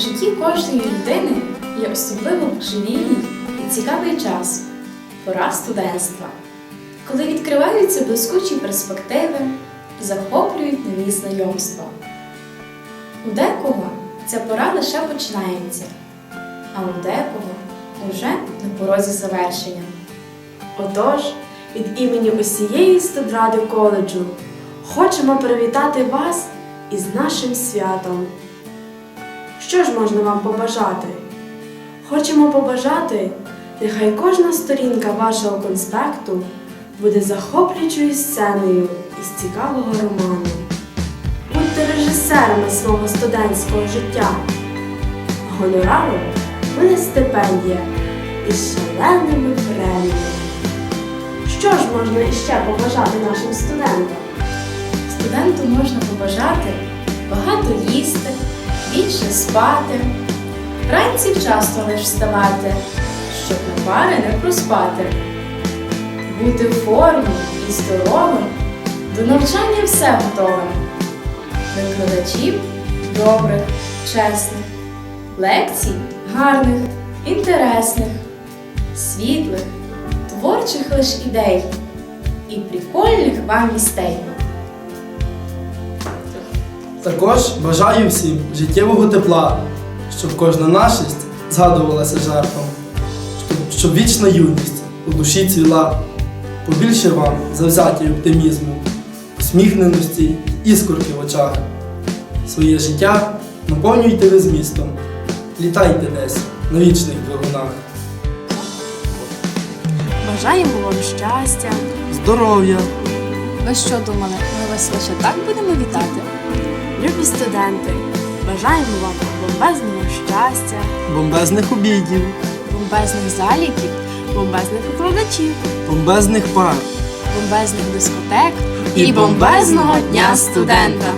житті кожної людини є особливо божевільний і цікавий час пора студентства, коли відкриваються блискучі перспективи, захоплюють нові знайомства. У декого ця пора лише починається, а у декого уже на порозі завершення. Отож, від імені усієї студради коледжу хочемо привітати вас із нашим святом. Що ж можна вам побажати? Хочемо побажати, нехай кожна сторінка вашого конспекту буде захоплюючою сценою із цікавого роману. Будьте режисерами свого студентського життя. Гонораром буде стипендія із шаленими преміями. Що ж можна іще побажати нашим студентам? Студенту можна побажати багато їсти, більше спати, вранці вчасно лиш вставати, щоб на пари не проспати, бути в формі і здоровим, до навчання все готовим, викладачів добрих, чесних, лекцій гарних, інтересних, світлих, творчих лиш ідей і прикольних вам вістей. Також бажаю всім життєвого тепла, щоб кожна нашість згадувалася жертвам, щоб, щоб вічна юність у душі цвіла, побільше вам завзяття й оптимізму, усміхненості, іскорки в очах. Своє життя наповнюйте ви змістом, літайте десь на вічних двигунах. Бажаємо вам щастя, Здоров'я! Ви що думали, ми вас лише так будемо вітати? Любі студенти! Бажаємо вам бомбезного щастя, Бомбезних обідів, Бомбезних заліків, бомбезних викладачів бомбезних пар. бомбезних дискотек І і бомбезного дня студента!